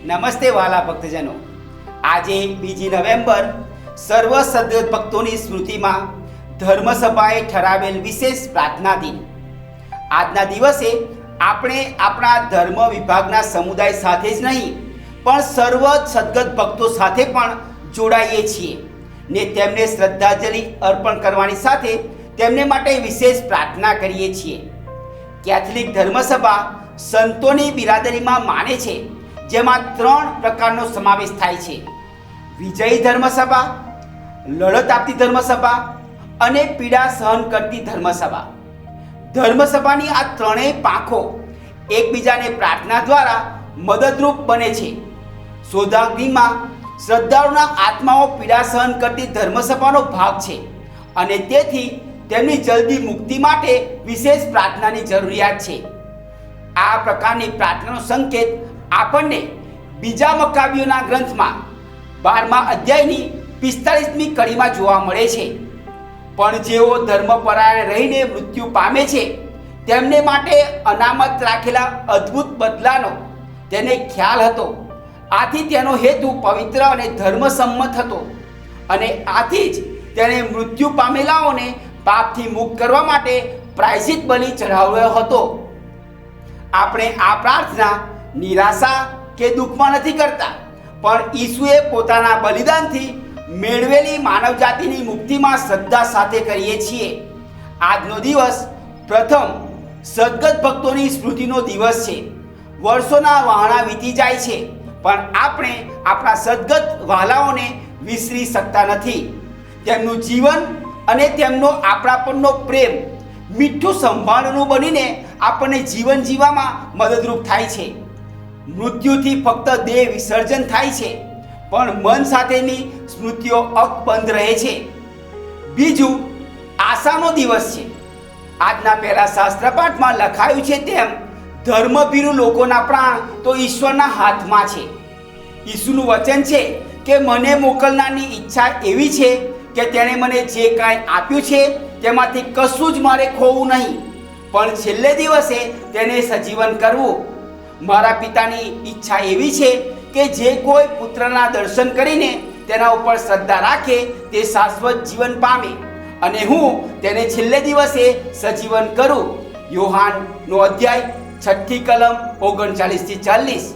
નમસ્તે વાલા ભક્તજનો. આજે બીજી નવેમ્બર સર્વ સદગત ભક્તોની સ્મૃતિમાં ધર્મસભાએ ઠરાવેલ વિશેષ પ્રાર્થના દિન. આજના દિવસે આપણે આપણા ધર્મ વિભાગના સમુદાય સાથે જ નહીં, પણ સર્વ સદગત ભક્તો સાથે પણ જોડાઈએ છીએ ને તેમને શ્રદ્ધાંજલિ અર્પણ કરવાની સાથે તેમને માટે વિશેષ પ્રાર્થના કરીએ છીએ. કેથલિક ધર્મસભા સંતોની બિરાદરીમાં માને છે જેમાં ત્રણ પ્રકારનો સમાવેશ થાય છે. વિજયી ધર્મસભા લડત આપતી ધર્મસભા અને પીડા સહન કરતી ધર્મસભા. ધર્મસભાની આ ત્રણેય પાંખો એકબીજાને પ્રાર્થના દ્વારા મદદરૂપ બને છે. શોધાગ્નિમાં શ્રદ્ધાળુના આત્માઓ પીડા સહન કરતી ધર્મસભાનો ભાગ છે અને તેથી તેમની જલ્દી મુક્તિ માટે વિશેષ પ્રાર્થનાની જરૂરિયાત છે. આ પ્રકારની પ્રાર્થનાનો સંકેત આપણને બીજા મકાબીઓના ગ્રંથમાં બારમા અધ્યાયની પિસ્તાળીસમી કડીમાં જોવા મળે છે. પણ જેઓ ધર્મપરાયણ રહીને મૃત્યુ પામે છે, તેમને માટે અનામત રાખેલા અદ્ભુત બદલાનો તેને ખ્યાલ હતો. આથી તેનો હેતુ પવિત્ર અને ધર્મસંમત હતો અને આથી જ તેણે મૃત્યુ પામેલાઓને પાપથી મુક્ત કરવા માટે પ્રાયશ્ચિત બલિ ચઢાવ્યો હતો. આપણે આ પ્રાર્થના નિરાશા કે દુઃખમાં નથી કરતા. પણ ઈસુએ પોતાના બલિદાનથી મેળવેલી માનવજાતિની મુક્તિમાં શ્રદ્ધા સાથે કરીએ છીએ. આજનો દિવસ પ્રથમ સદગત ભક્તોની સ્મૃતિનો દિવસ છે. વર્ષોના વહાણા વીતી જાય છે, પણ આપણે આપણા સદગત વાલાઓને વિસરી શકતા નથી. તેમનું જીવન અને તેમનો આપણા પરનો પ્રેમ મીઠું સંભાળનું બનીને આપણને જીવન જીવવામાં મદદરૂપ થાય છે. મૃત્યુથી ફક્ત દેહ વિસર્જન થાય છે, પણ મન સાથેની સ્મૃતિઓ અકબંધ રહે છે. બીજું આશાનો દિવસ છે. આજના પહેલા શાસ્ત્રપાઠમાં લખાયું છે તેમ, ધર્મભીરુ લોકોના પ્રાણ તો ઈશ્વરના હાથમાં છે. ઈસુનું વચન છે કે મને મોકલનારની ઈચ્છા એવી છે કે તેણે મને જે કાંઈ આપ્યું છે તેમાંથી કશું જ મારે ખોવું નહીં. પણ છેલ્લે દિવસે તેને સજીવન કરવું મારા પિતાની ઈચ્છા એવી છે કે જે કોઈ પુત્રના દર્શન કરીને તેના ઉપર શ્રદ્ધા રાખે તે શાશ્વત જીવન પામે અને હું તેને છેલ્લે દિવસે સજીવન કરું. યોહાનનો અધ્યાય છઠ્ઠી કલમ ઓગણચાલીસથી ચાલીસ.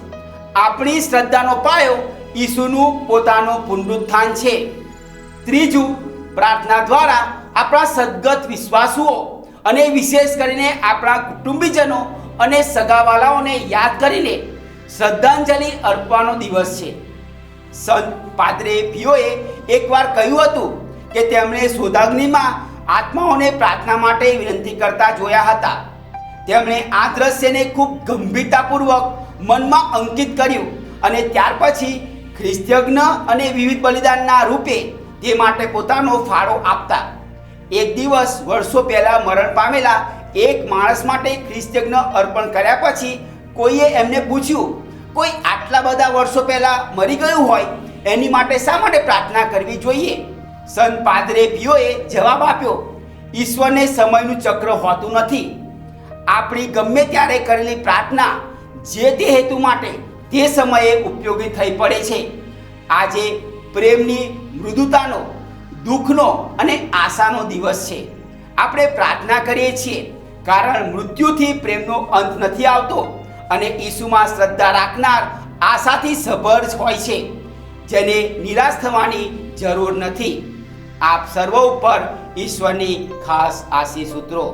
આપણી શ્રદ્ધાનો પાયો ઈસુનું પોતાનું પુનરુત્થાન છે. ત્રીજું, પ્રાર્થના દ્વારા આપણા સદગત વિશ્વાસુઓ અને વિશેષ કરીને આપણા કુટુંબીજનો અને સગાવાલાઓને યાદ કરીને શ્રદ્ધાંજલિ અર્પવાનો દિવસ છે. સંત પાદરે પિયોએ એકવાર કહ્યું હતું કે તેમણે સોદાગ્નિમાં આત્માઓને પ્રાર્થના માટે વિનંતી કરતા જોયા હતા. તેમણે આ દ્રશ્યને ખૂબ ગંભીરતાપૂર્વક મનમાં અંકિત કર્યું અને ત્યાર પછી ખ્રિસ્તયજ્ઞ અને વિવિધ બલિદાનના રૂપે તે માટે પોતાનો ફાળો આપતા. એક દિવસ વર્ષો પહેલા મરણ પામેલા એક માણસ માટે ખ્રિસ્તયજ્ઞ અર્પણ કર્યા પછી કોઈએ એમને પૂછ્યું, કોઈ આટલા બધા વર્ષો પહેલા મરી ગયું હોય, એની માટે શા માટે પ્રાર્થના કરવી જોઈએ? સંત પાદરે પિયોએ જવાબ આપ્યો, ઈશ્વરને સમયનું ચક્ર હોતું નથી. આપણી ગમે ત્યારે કરેલી પ્રાર્થના જે તે હેતુ માટે તે સમયે ઉપયોગી થઈ પડે છે. આજે પ્રેમની મૃદુતાનો, દુઃખનો અને આશાનો દિવસ છે. આપણે પ્રાર્થના કરીએ છીએ કારણ મૃત્યુથી પ્રેમનો અંત નથી આવતો અને ઈસુમાં શ્રદ્ધા રાખનાર આશાથી સભર હોય છે, જેને નિરાશ થવાની જરૂર નથી. આપ સર્વ ઉપર ઈશ્વરની ખાસ આશીષ સૂત્રો.